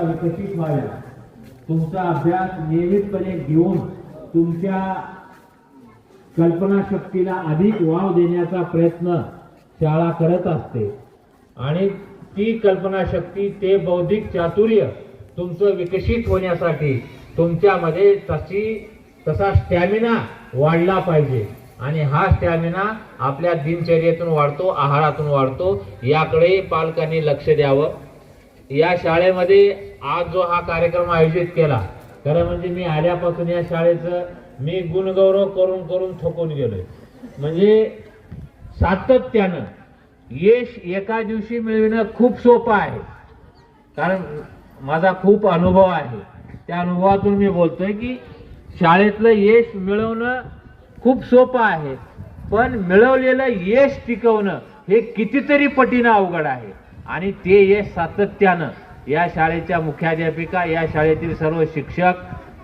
विकसित व्हायला. तुमचा अभ्यास नियमितपणे घेऊन तुमच्या कल्पनाशक्तीला अधिक वाव देण्याचा प्रयत्न शाळा करत असते. आणि ती कल्पनाशक्ती ते बौद्धिक चातुर्य तुमचं विकसित होण्यासाठी तुमच्यामध्ये तशी तसा स्टॅमिना वाढला पाहिजे. आणि हा स्टॅमिना आपल्या दिनचर्येतून वाढतो आहारातून वाढतो. याकडे पालकांनी लक्ष द्यावं. या शाळेमध्ये आज जो हा कार्यक्रम आयोजित केला खरं म्हणजे मी आल्यापासून या शाळेचं मी गुणगौरव करून करून थकून गेलोय. म्हणजे सातत्यानं यश एका दिवशी मिळविणं खूप सोपं आहे. कारण माझा खूप अनुभव आहे. त्या अनुभवातून मी बोलतोय की शाळेतलं यश मिळवणं खूप सोपं आहे. पण मिळवलेलं यश टिकवणं हे कितीतरी पटीनं अवघड आहे. आणि ते यश सातत्यानं या शाळेच्या मुख्याध्यापिका या शाळेतील सर्व शिक्षक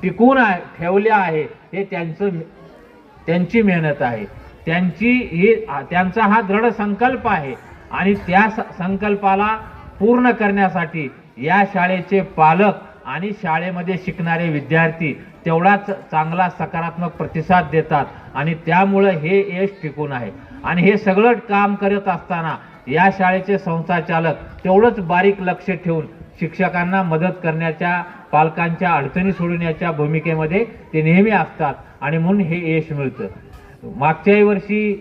टिकून आहे ठेवले आहे. हे त्यांचं त्यांची मेहनत आहे. त्यांची ही त्यांचा हा दृढ संकल्प आहे. आणि त्या स- संकल्पाला पूर्ण करण्यासाठी या शाळेचे पालक आणि शाळेमध्ये शिकणारे विद्यार्थी तेवढाच चांगला सकारात्मक प्रतिसाद देतात आणि त्यामुळं हे यश टिकून आहे. आणि हे सगळं काम करत असताना या शाळेचे संस्थाचालक तेवढंच बारीक लक्ष ठेवून शिक्षकांना मदत करण्याच्या पालकांच्या अडचणी सोडवण्याच्या भूमिकेमध्ये ते नेहमी असतात आणि म्हणून हे यश मिळतं. मागच्याही वर्षी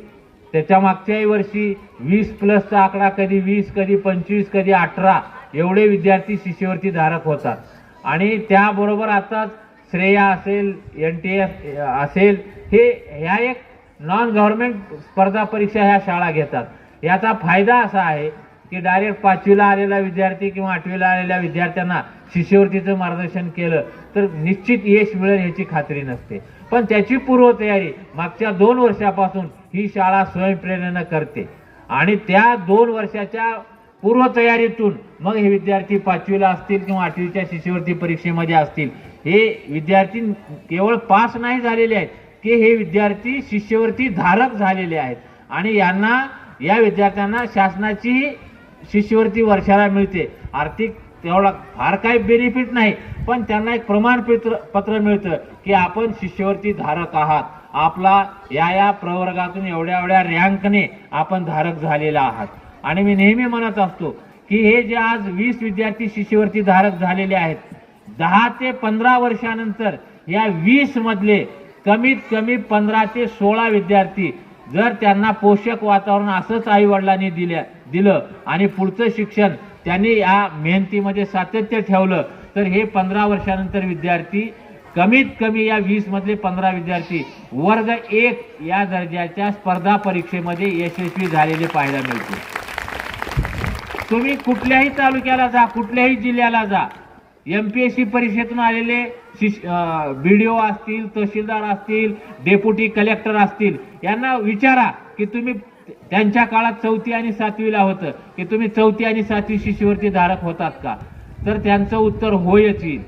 त्याच्या मागच्याही वर्षी वीस प्लसचा आकडा कधी वीस कधी पंचवीस कधी अठरा एवढे विद्यार्थी शिष्यवृत्ती धारक होतात. आणि त्याबरोबर आताच श्रेया असेल एन टी एस असेल हे ह्या एक नॉन गव्हर्मेंट स्पर्धा परीक्षा ह्या शाळा घेतात. याचा फायदा असा आहे की डायरेक्ट पाचवीला आलेला विद्यार्थी किंवा आठवीला आलेल्या विद्यार्थ्यांना शिष्यवृत्तीचं मार्गदर्शन केलं तर निश्चित यश मिळेल ह्याची खात्री नसते. पण त्याची पूर्वतयारी मागच्या दोन वर्षापासून ही शाळा स्वयंप्रेरणेनं करते. आणि त्या दोन वर्षाच्या पूर्वतयारीतून मग हे विद्यार्थी पाचवीला असतील किंवा आठवीच्या शिष्यवृत्ती परीक्षेमध्ये असतील हे विद्यार्थी केवळ पास नाही झालेले आहेत की हे विद्यार्थी शिष्यवृत्ती धारक झालेले आहेत. आणि यांना या विद्यार्थ्यांना शासनाची शिष्यवृत्ती वर्षाला मिळते. आर्थिक तेवढा फार काही बेनिफिट नाही पण त्यांना एक प्रमाणपत्र पत्र मिळतं की आपण शिष्यवृत्ती धारक आहात. आपला या या प्रवर्गातून एवढ्या एवढ्या रँकने आपण धारक झालेला आहात. आणि मी नेहमी म्हणत असतो की हे जे आज वीस विद्यार्थी शिष्यवृत्ती धारक झालेले आहेत दहा ते पंधरा वर्षानंतर या वीस मधले कमीत कमी पंधरा ते सोळा विद्यार्थी जर त्यांना पोषक वातावरण असंच आईवडिलांनी दिल्या दिलं आणि पुढचं शिक्षण त्यांनी या मेहनतीमध्ये सातत्य ठेवलं तर हे पंधरा वर्षानंतर विद्यार्थी कमीत कमी या वीसमधले पंधरा विद्यार्थी वर्ग एक या दर्जाच्या स्पर्धा परीक्षेमध्ये यशस्वी झालेले पाहायला मिळते तुम्ही कुठल्याही तालुक्याला जा कुठल्याही जिल्ह्याला जा एम पी एस सी परीक्षेतून आलेले बी डी ओ असतील तहसीलदार असतील डेप्युटी कलेक्टर असतील यांना विचारा की तुम्ही त्यांच्या काळात चौथी आणि सातवीला होतं की तुम्ही चौथी आणि सातवी शिष्यवृत्ती धारक होतात का? तर त्यांचं उत्तर होयच येईल.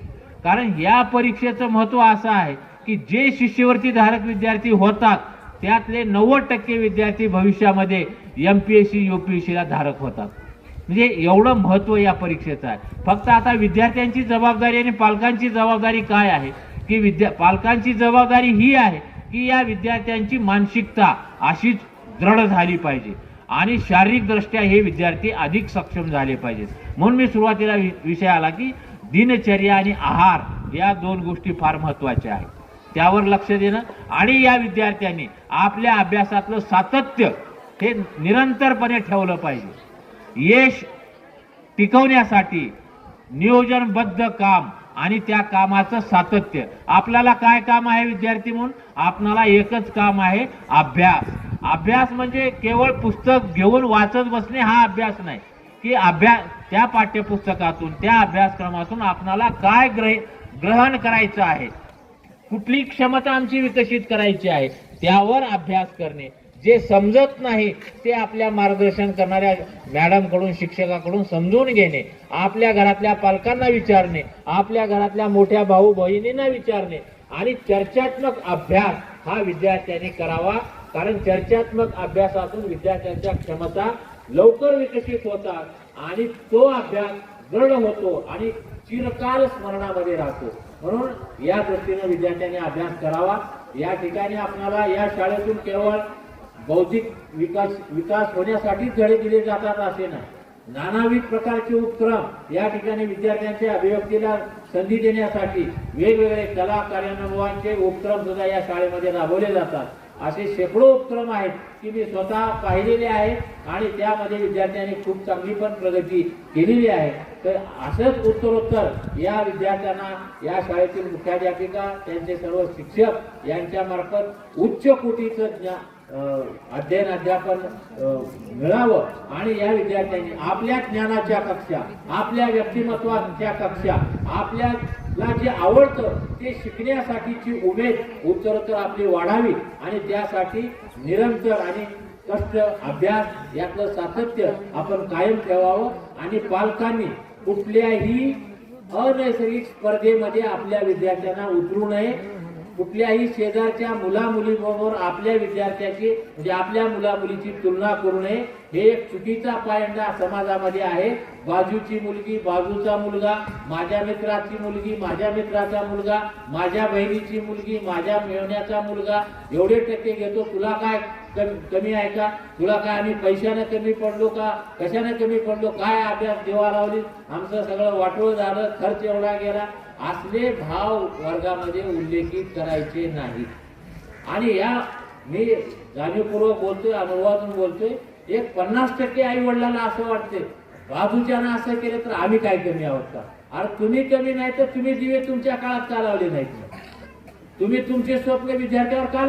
कारण या परीक्षेचं महत्त्व असं आहे की जे शिष्यवृत्ती धारक विद्यार्थी होतात त्यातले नव्वद टक्के विद्यार्थी भविष्यामध्ये M P S C U P S सीला धारक होतात. म्हणजे एवढं महत्त्व या परीक्षेचं आहे. फक्त आता विद्यार्थ्यांची जबाबदारी आणि पालकांची जबाबदारी काय आहे? की विद्या पालकांची जबाबदारी ही आहे की या विद्यार्थ्यांची मानसिकता अशीच दृढ झाली पाहिजे. आणि शारीरिकदृष्ट्या हे विद्यार्थी अधिक सक्षम झाले पाहिजेत. म्हणून मी सुरुवातीला वि- विषय आला की दिनचर्या आणि आहार या दोन गोष्टी फार महत्त्वाच्या आहेत. त्यावर लक्ष देणं आणि या विद्यार्थ्यांनी आपल्या अभ्यासातलं सातत्य हे निरंतरपणे ठेवलं पाहिजे. यश टिकवण्यासाठी नियोजनबद्ध काम आणि त्या कामाचं सातत्य. आपल्याला काय काम आहे विद्यार्थी म्हणून? आपणाला एकच काम आहे अभ्यास. अभ्यास म्हणजे केवळ पुस्तक घेऊन वाचत बसणे हा अभ्यास नाही. की अभ्यास त्या पाठ्यपुस्तकातून त्या अभ्यासक्रमातून आपणाला काय ग्रह ग्रहण करायचं आहे? कुठली क्षमता आमची विकसित करायची आहे? त्यावर अभ्यास करणे. जे समजत नाही ते आपल्या मार्गदर्शन करणाऱ्या मॅडमकडून शिक्षकाकडून समजून घेणे आपल्या घरातल्या पालकांना विचारणे आपल्या घरातल्या मोठ्या भाऊ बहिणींना विचारणे आणि चर्चात्मक अभ्यास हा विद्यार्थ्यांनी करावा. कारण चर्चात्मक अभ्यासातून विद्यार्थ्यांच्या क्षमता लवकर विकसित होतात आणि तो अभ्यास दृढ होतो आणि चिरकाल स्मरणामध्ये राहतो. म्हणून या दृष्टीने विद्यार्थ्यांनी अभ्यास करावा. या ठिकाणी आपल्याला या शाळेतून केवळ बौद्धिक विकास विकास होण्यासाठीच धडे दिले जातात असे नाही. नानाविध प्रकारचे उपक्रम या ठिकाणी विद्यार्थ्यांच्या अभिव्यक्तीला संधी देण्यासाठी वेगवेगळे कला कार्यानुभवांचे उपक्रम सुद्धा या शाळेमध्ये राबवले जातात. असे शेकडो उपक्रम आहेत की मी स्वतः पाहिलेले आहेत आणि त्यामध्ये विद्यार्थ्यांनी खूप चांगली पण प्रगती केलेली आहे. तर असंच उत्तरोत्तर या विद्यार्थ्यांना या शाळेतील मुख्याध्यापिका त्यांचे सर्व शिक्षक यांच्यामार्फत उच्च कोटीचं ज्ञान अध्ययन अध्यापन मिळावं. आणि या विद्यार्थ्यांनी आपल्या ज्ञानाच्या कक्षा आपल्या व्यक्तिमत्वाच्या कक्षा आपल्याला जे आवडतं ते शिकण्यासाठीची उमेद उत्तरोत्तर आपली वाढावी. आणि त्यासाठी निरंतर आणि कष्ट अभ्यास यातलं सातत्य आपण कायम ठेवावं. आणि पालकांनी कुठल्याही अनैसर्गिक स्पर्धेमध्ये आपल्या विद्यार्थ्यांना उतरू नये. कुठल्याही शेजारच्या मुला मुलीबरोबर आपल्या विद्यार्थ्याची म्हणजे आपल्या मुला मुलीची तुलना करू नये हे एक चुकीचा पायंडा समाजामध्ये आहे. बाजूची मुलगी बाजूचा मुलगा माझ्या मित्राची मुलगी माझ्या मित्राचा मुलगा माझ्या बहिणीची मुलगी माझ्या मेवण्याचा मुलगा एवढे टक्के घेतो तुला काय कमी कमी आहे का? तुला काय आम्ही पैशानं कमी पडलो का? कशानं कमी पडलो? काय अभ्यास देवा लावली? आमचं सगळं वाटोळ झालं खर्च एवढा गेला. असले भाव वर्गामध्ये उल्लेखित करायचे नाही आणि या मी जाणीवपूर्वक बोलतोय अनुभवातून बोलतोय एक पन्नास टक्के आई वडिलांना असं वाटते बाजूच्यानं असं केलं तर आम्ही काय कमी आहोत का? अरे तुम्ही कमी नाही तर तुम्ही दिवे तुमच्या काळात का लावले नाहीत? तुम्ही तुमचे स्वप्न विद्यार्थ्यावर का